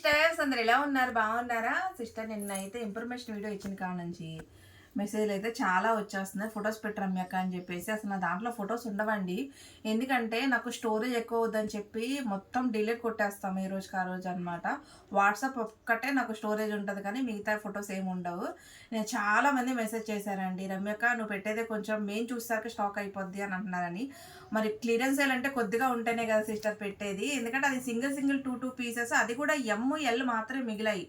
Sisters అందరు ఎలా ఉన్నారు? బాగున్నారా? సిస్టర్ నిన్న అయితే ఇన్ఫర్మేషన్ వీడియో ఇచ్చిన కాడ నుంచి. మెసేజ్లు అయితే చాలా వచ్చేస్తున్నాయి. ఫొటోస్ పెట్టరమ్యాక అని చెప్పేసి అసలు నా దాంట్లో ఫొటోస్ ఉండవండి. ఎందుకంటే నాకు స్టోరేజ్ ఎక్కువ అవుద్దని చెప్పి మొత్తం డిలీట్ కొట్టేస్తాం ఈ రోజుకి ఆ రోజు అనమాట వాట్సాప్ ఒక్కటే నాకు స్టోరేజ్ ఉంటుంది కానీ మిగతా ఫొటోస్ ఏమి ఉండవు. నేను చాలా మంది మెసేజ్ చేశారండి రమ్యక నువ్వు పెట్టేదే కొంచెం మేము చూసాక స్టాక్ అయిపోద్ది అని అంటున్నారని. మరి క్లియరెన్స్ అంటే కొద్దిగా ఉంటేనే కదా సిస్టర్ పెట్టేది. ఎందుకంటే అది single single two two pieces అది కూడా ఎమ్ ఎల్ మాత్రమే మిగిలాయి.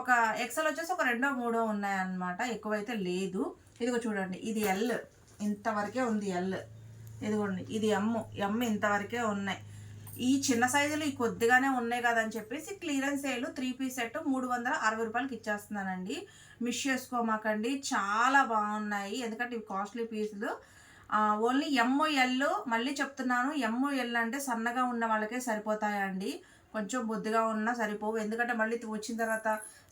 ఒక ఎక్సెల్ వచ్చేసి ఒక రెండో మూడో ఉన్నాయన్నమాట. ఎక్కువైతే లేదు. ఇదిగో చూడండి ఇది ఎల్ ఇంతవరకే ఉంది ఎల్ ఇదిగోండి ఇది ఎమ్ ఎమ్ ఇంతవరకే ఉన్నాయి. ఈ చిన్న సైజులు ఈ కొద్దిగానే ఉన్నాయి కదా అని చెప్పేసి clearance sale three piece set మూడు వందల అరవై రూపాయలకి ఇచ్చేస్తున్నానండి. మిస్ చేసుకోమాకండి. చాలా బాగున్నాయి. ఎందుకంటే ఇవి కాస్ట్లీ పీసులు. ఓన్లీ ఎల్ మళ్ళీ చెప్తున్నాను ఎల్ అంటే సన్నగా ఉన్న వాళ్ళకే సరిపోతాయండి. కొంచెం బొద్దుగా ఉన్నా సరిపోవు. ఎందుకంటే మళ్ళీ వచ్చిన తర్వాత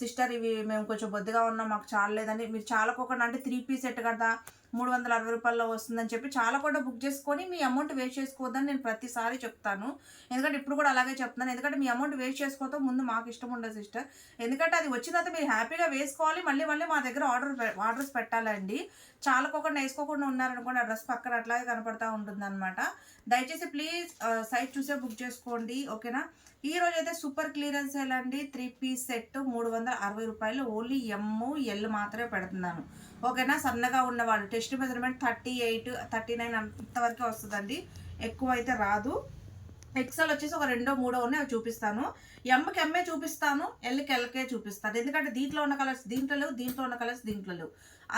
సిస్టర్ ఇవి మేము కొంచెం బొద్దుగా ఉన్నాం మాకు చాలలేదని మీరు చాలా కూడా అంటే త్రీ పీస్ సెట్ కదా మూడు వందల అరవై రూపాయల్లో వస్తుందని చెప్పి చాలా కూడా బుక్ చేసుకొని మీ అమౌంట్ వేస్ట్ చేసుకోవద్దని నేను ప్రతిసారి చెప్తాను. ఎందుకంటే ఇప్పుడు కూడా అలాగే చెప్తున్నాను. ఎందుకంటే మీ అమౌంట్ వేస్ట్ చేసుకోవడం ముందు మాకు ఇష్టం ఉండదు సిస్టర్. ఎందుకంటే అది వచ్చిన తర్వాత మీరు హ్యాపీగా వేసుకోవాలి. మళ్ళీ మళ్ళీ మా దగ్గర ఆర్డర్ ఆర్డర్స్ పెట్టాలండి. చాలకోకుండా వేసుకోకుండా ఉన్నారనుకోండి ఆ డ్రెస్ పక్కన అట్లాగే కనపడతా ఉంటుంది అనమాట దయచేసి ప్లీజ్ సైట్ చూసే బుక్ చేసుకోండి ఓకేనా? ఈ రోజు అయితే సూపర్ క్లియరెన్స్ సేల్ అండి త్రీ పీస్ సెట్ మూడు వందల అరవై రూపాయలు. ఓన్లీ ఎమ్ము ఎల్ మాత్రమే పెడుతున్నాను. ఓకేనా? సన్నగా ఉన్నవాళ్ళు. Test measurement thirty eight thirty nine అంతవరకే వస్తుందండి. ఎక్కువ అయితే రాదు. ఎక్సెల్ వచ్చేసి ఒక రెండో మూడో ఉన్నాయి అవి చూపిస్తాను. ఎంకి ఎమ్మే చూపిస్తాను ఎల్కి ఎల్కే చూపిస్తాను. ఎందుకంటే దీంట్లో ఉన్న కలర్స్ దీంట్లో లేవు దీంట్లో ఉన్న కలర్స్ దీంట్లో లేవు.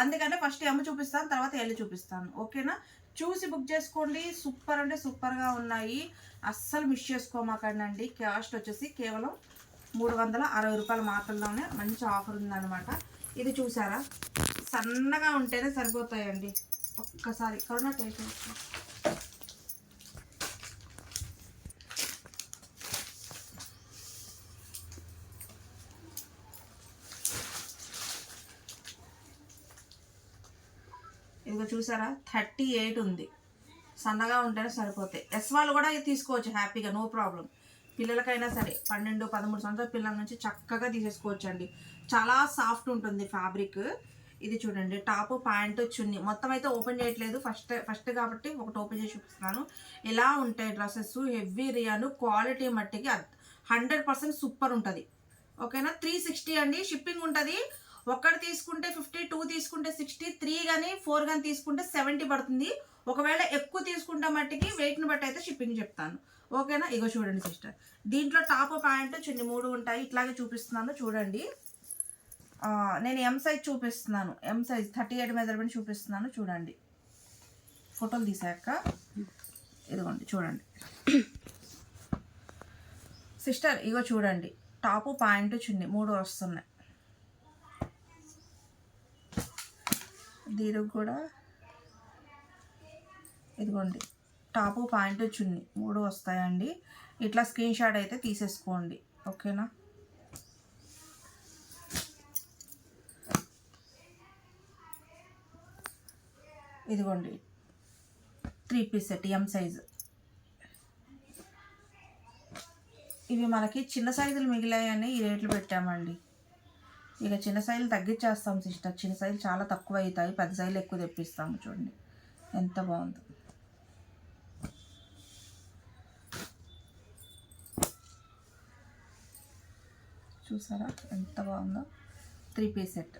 అందుకనే ఫస్ట్ ఎమ్ చూపిస్తాను తర్వాత ఎల్ చూపిస్తాను. ఓకేనా చూసి బుక్ చేసుకోండి. సూపర్ అంటే సూపర్గా ఉన్నాయి. అస్సలు మిస్ చేసుకోమాకండి కాస్ట్ వచ్చేసి కేవలం మూడు వందల అరవై రూపాయలు మాత్రంలోనే మంచి ఆఫర్ ఉందన్నమాట. ఇది చూసారా? సన్నగా ఉంటేనే సరిపోతాయండి. ఒక్కసారి కరోనా టేస్ట్ ఇదిగో చూసారా? థర్టీ ఎయిట్ ఉంది. సన్నగా ఉంటేనే సరిపోతాయి. ఎస్ వాళ్ళు కూడా తీసుకోవచ్చు హ్యాపీగా నో ప్రాబ్లం. పిల్లలకైనా సరే పన్నెండు పదమూడు సంవత్సరాల పిల్లల నుంచి చక్కగా తీసేసుకోవచ్చు అండి చాలా సాఫ్ట్ ఉంటుంది ఫ్యాబ్రిక్. ఇది చూడండి టాప్ ప్యాంటు చున్ని. మొత్తం అయితే ఓపెన్ చేయట్లేదు. ఫస్ట్ ఫస్ట్ కాబట్టి ఒకటి ఓపెన్ చేసి చూపిస్తున్నాను. ఎలా ఉంటాయి డ్రెస్సెస్. హెవీ రియాను. క్వాలిటీ మట్టికి హండ్రెడ్ పర్సెంట్ సూపర్ ఉంటుంది. ఓకేనా? త్రీ సిక్స్టీ అండి. షిప్పింగ్ ఉంటుంది. ఒక్కటి తీసుకుంటే ఫిఫ్టీ టూ తీసుకుంటే సిక్స్టీ త్రీ కానీ ఫోర్ కానీ తీసుకుంటే సెవెంటీ పడుతుంది. ఒకవేళ ఎక్కువ తీసుకుంటే మట్టికి వెయిట్ని బట్టి అయితే షిప్పింగ్ చెప్తాను. ఓకేనా? ఇగో చూడండి సిస్టర్. దీంట్లో టాప్ ప్యాంట్ చిన్ని మూడు ఉంటాయి. ఇట్లాగే చూపిస్తున్నాను. చూడండి. నేను ఎం సైజ్ చూపిస్తున్నాను. M size thirty eight measurement చూపిస్తున్నాను. చూడండి. ఫోటోలు తీసాక ఇదిగోండి చూడండి. సిస్టర్ ఇగో చూడండి. టాపు ప్యాంటు చున్ని మూడు వస్తున్నాయి. దీనికి కూడా ఇదిగోండి. Top pant chunni. మూడు వస్తాయండి. ఇట్లా స్క్రీన్ షాట్ అయితే తీసేసుకోండి. ఓకేనా? ఇదిగోండి. Three piece set M size ఇవి మనకి చిన్న సైజులు మిగిలాయని ఈ రేట్లు పెట్టామండి. ఇక చిన్న సైజులు తగ్గించేస్తాం సిస్టర్. చిన్న సైజులు చాలా తక్కువ అవుతాయి పెద్ద సైజులు ఎక్కువ తెప్పిస్తాము చూడండి. ఎంత బాగుందో. చూసారా? ఎంత బాగుందో. Three piece set.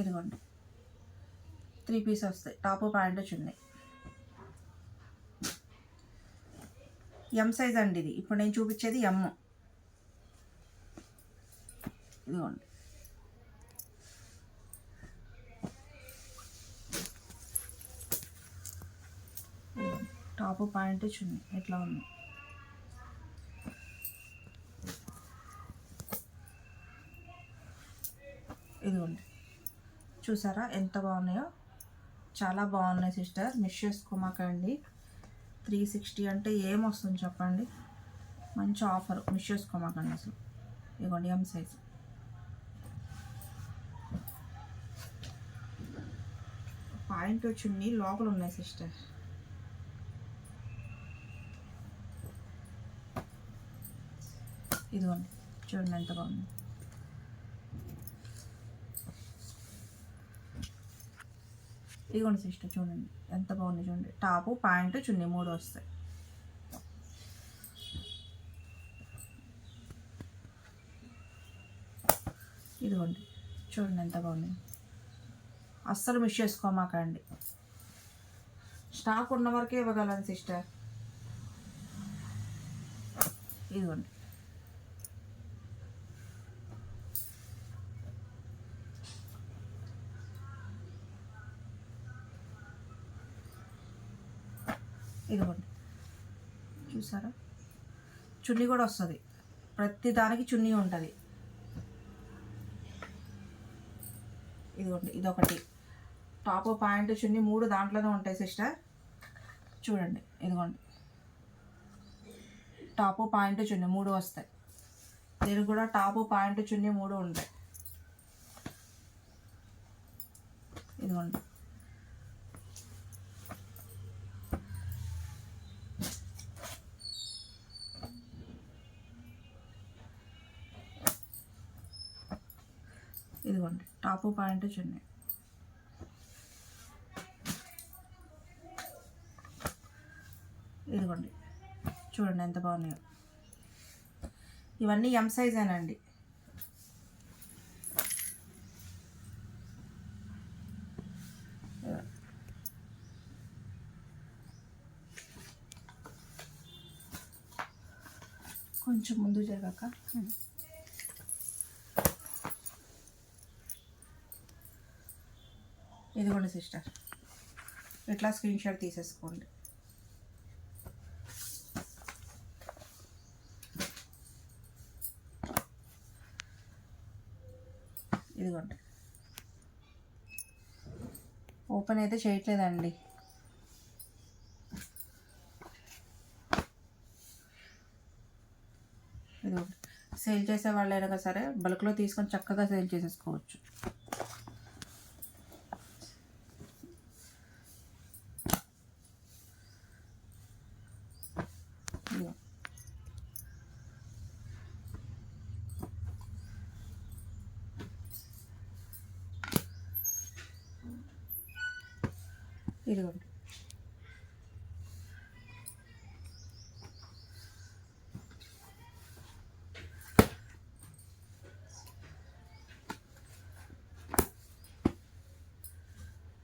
ఇదిగోండి. త్రీ పీస్ వస్తాయి. టాప్ ప్యాంట్ ఉన్నాయి ఎం సైజ్ అండి ఇది. ఇప్పుడు నేను చూపించేది ఎమ్ ఇదిగోండి. టాప్ ప్యాంట్ చున్నీ ఎట్లా ఉంది? ఇదిగోండి. చూసారా ఎంత బాగున్నాయో? చాలా బాగున్నాయి సిస్టర్. మిస్ చేసుకోమాకండి. త్రీ సిక్స్టీ అంటే ఏమొస్తుంది చెప్పండి? మంచి ఆఫర్ మిస్ చేసుకోమాకండి అసలు. ఇదిగోండి ఎం సైజ్ పాయింట్ వచ్చింది లోపల ఉన్నాయి సిస్టర్. ఇదిగోండి చూడండి ఎంత బాగుంది. ఇదిగోండి సిస్టర్ చూడండి. ఎంత బాగుంది చూడండి. టాపు ప్యాంటు చున్నీ మూడు వస్తాయి. ఇదిగోండి. చూడండి ఎంత బాగుంది. అస్సలు మిస్ చేసుకోమాకండి. స్టాక్ ఉన్న వరకే ఇవ్వగలను సిస్టర్. ఇదిగోండి. ఇదిగోండి. చూసారా? చున్నీ కూడా వస్తుంది. ప్రతి దానికి చున్నీ ఉంటుంది. ఇదిగోండి ఇదొకటి. టాప్ పాయింట్ చున్నీ మూడు దాంట్లోనే ఉంటాయి సిస్టర్. చూడండి ఇదిగోండి. టాప్ పాయింట్ చున్నీ మూడు వస్తాయి. దీనికి కూడా టాపు పాయింట్ చున్నీ మూడు ఉంటాయి. ఇదిగోండి. ఇదిగోండి టాపు పాయింట్ చున్నీ. ఇదిగోండి చూడండి ఎంత బాగున్నాయో. ఇవన్నీ ఎం సైజేనండి కొంచెం ముందు జరగక? ఇదిగోండి సిస్టర్. ఇట్లా స్క్రీన్ షాట్ తీసేసుకోండి. ఇదిగోండి. ఓపెన్ అయితే చేయట్లేదండి. ఇదిగోండి. సేల్ చేసే వాళ్ళైనా సరే బల్క్లో తీసుకొని చక్కగా సేల్ చేసేసుకోవచ్చు ఇదిగో ఇదిగోండి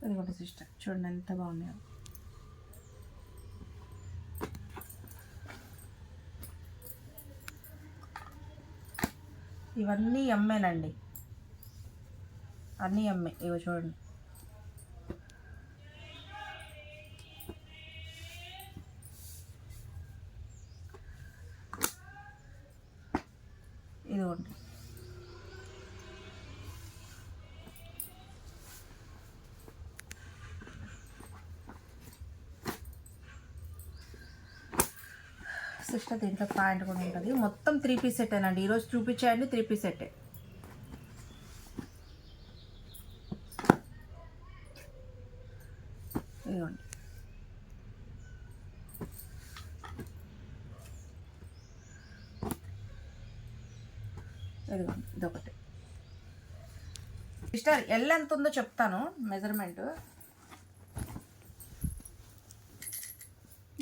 ఇదిగోండి సిస్టర్. చూడండి ఎంత బాగున్నాయో. ఇవన్నీ అమ్మేనండి అన్నీ అమ్మే ఇవి చూడండి ఇదిగోండి సిస్టర్ దీంట్లో ప్యాంట్ కూడా ఉంటుంది. మొత్తం త్రీ పీస్ సెట్ అండి ఈరోజు చూపించేయండి త్రీ పీస్ సెట్టే ఇదిగోండి. ఇదిగోండి ఇదొకటి. సిస్టర్ ఎల్ ఎంత ఉందో చెప్తాను మెజర్మెంట్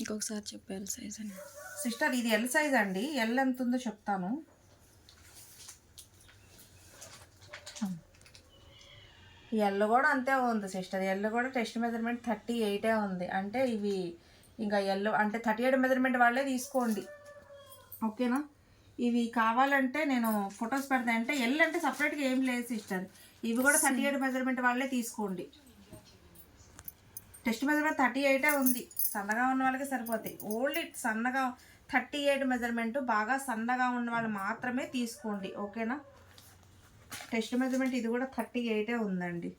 ఇంకొకసారి చెప్పారు సైజ్ అని. సిస్టర్ ఇది ఎల్ సైజ్ అండి. ఎల్ ఎంత ఉందో చెప్తాను. ఎల్ కూడా అంతే ఉంది సిస్టర్. ఎల్ కూడా టెస్ట్ మెజర్మెంట్ థర్టీ ఎయిటే ఉంది. అంటే ఇవి ఇంకా ఎల్ అంటే థర్టీ ఎయిట్ మెజర్మెంట్ వాళ్ళే తీసుకోండి. ఓకేనా? ఇవి కావాలంటే నేను ఫొటోస్ పెడతా. అంటే ఎల్ అంటే సపరేట్గా ఏం లేదు సిస్టర్. ఇవి కూడా థర్టీ ఎయిట్ మెజర్మెంట్ వాళ్ళే తీసుకోండి. టెస్ట్ మెజర్మెంట్ థర్టీ ఎయిటే ఉంది. సన్నగా ఉన్న వాళ్ళకి సరిపోతాయి. ఓన్లీ సన్నగా థర్టీ ఎయిట్ మెజర్మెంట్ బాగా సన్నగా ఉన్న వాళ్ళు మాత్రమే తీసుకోండి ఓకేనా? టెస్ట్ మెజర్మెంట్ ఇది కూడా థర్టీ ఎయిటే ఉందండి.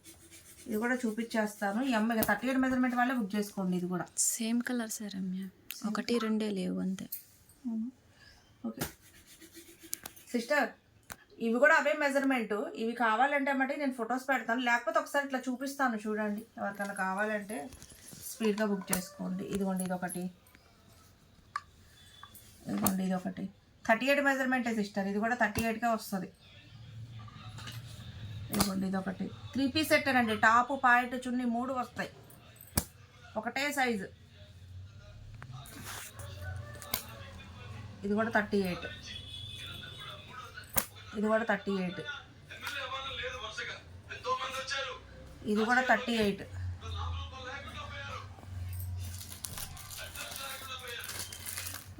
ఇది కూడా చూపించేస్తాను. అమ్మాయి థర్టీ ఎయిట్ మెజర్మెంట్ వాళ్ళే బుక్ చేసుకోండి ఇది కూడా. సేమ్ కలర్ సార్ రమ్య ఒకటి రెండే లేవు అంతే. ఓకే. సిస్టర్ ఇవి కూడా అవే మెజర్మెంట్. ఇవి కావాలంటే మట్టి నేను ఫొటోస్ పెడతాను. లేకపోతే ఒకసారి ఇట్లా చూపిస్తాను చూడండి. ఎవరికైనా కావాలంటే స్పీడ్గా బుక్ చేసుకోండి. ఇదిగోండి ఇది ఒకటి ఇదిగోండి ఇది ఒకటి. థర్టీ ఎయిట్ మెజర్మెంటే సిస్టర్ ఇది కూడా థర్టీ ఎయిట్గా వస్తుంది. ఇదిగోండి ఇది ఒకటి. త్రీ పీస్ సెట్ అండి టాప్ పాయింట్ చున్నీ మూడు వస్తాయి. ఒకటే సైజు. ఇది కూడా థర్టీ ఎయిట్. ఇది కూడా థర్టీ ఎయిట్. ఇది కూడా థర్టీ ఎయిట్.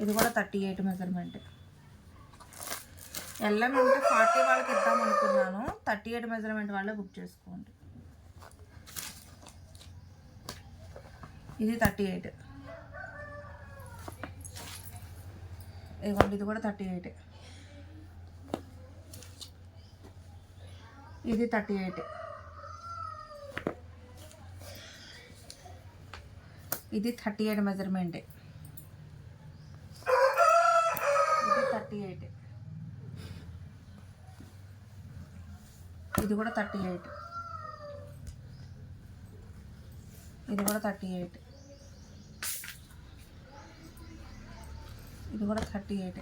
ఇది కూడా థర్టీ ఎయిట్ మెజర్మెంట్. ఎల్ఎం ఉంటే ఫార్టీ వాళ్ళకి ఇద్దాం అనుకున్నాను. థర్టీ ఎయిట్ మెజర్మెంట్ వాళ్ళే బుక్ చేసుకోండి. ఇది థర్టీ ఎయిట్. ఇదిగోండి ఇది కూడా థర్టీ ఎయిట్. ఇది థర్టీ ఎయిట్. ఇది థర్టీ ఎయిట్ మెజర్మెంటే ఇది థర్టీ ఎయిట్ ఇది కూడా థర్టీ ఎయిట్ ఇది కూడా థర్టీ ఎయిట్ ఇది కూడా థర్టీ ఎయిట్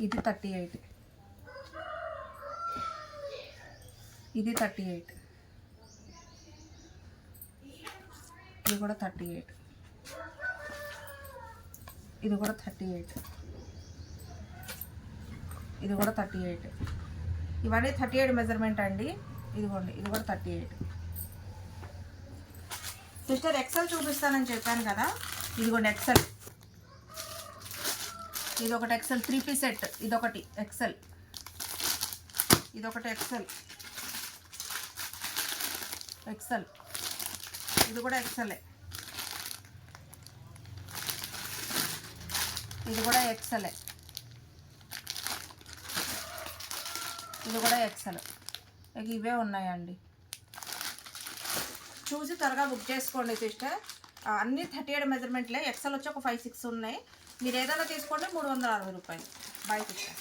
ఇది థర్టీ ఎయిట్ ఇది థర్టీ ఎయిట్ ఇది కూడా థర్టీ ఎయిట్. ఇవన్నీ థర్టీ ఎయిట్ మెజర్మెంట్ అండి. ఇదిగోండి ఇది కూడా థర్టీ ఎయిట్. సిస్టర్ ఎక్సెల్ చూపిస్తానని చెప్పాను కదా. ఇదిగోండి ఎక్సెల్ ఇది ఒకటి ఎక్సెల్ త్రీ పీ సెట్ ఇదొకటి ఎక్సెల్ ఇదొకటి ఎక్సెల్ ఎక్సెల్ ఇది కూడా ఎక్సెలే ఇది కూడా ఎక్సెలే ఇది కూడా ఎక్సెల్ ఇక ఇవే ఉన్నాయండి. చూసి త్వరగా బుక్ చేసుకోండి సిస్టర్ అన్ని థర్టీ ఎయిట్ మెజర్మెంట్లే ఎక్సెల్ వచ్చి ఒక ఫైవ్ సిక్స్ ఉన్నాయి. మీరు ఏదైనా తీసుకోండి మూడు వందల అరవై రూపాయలు. Bye sister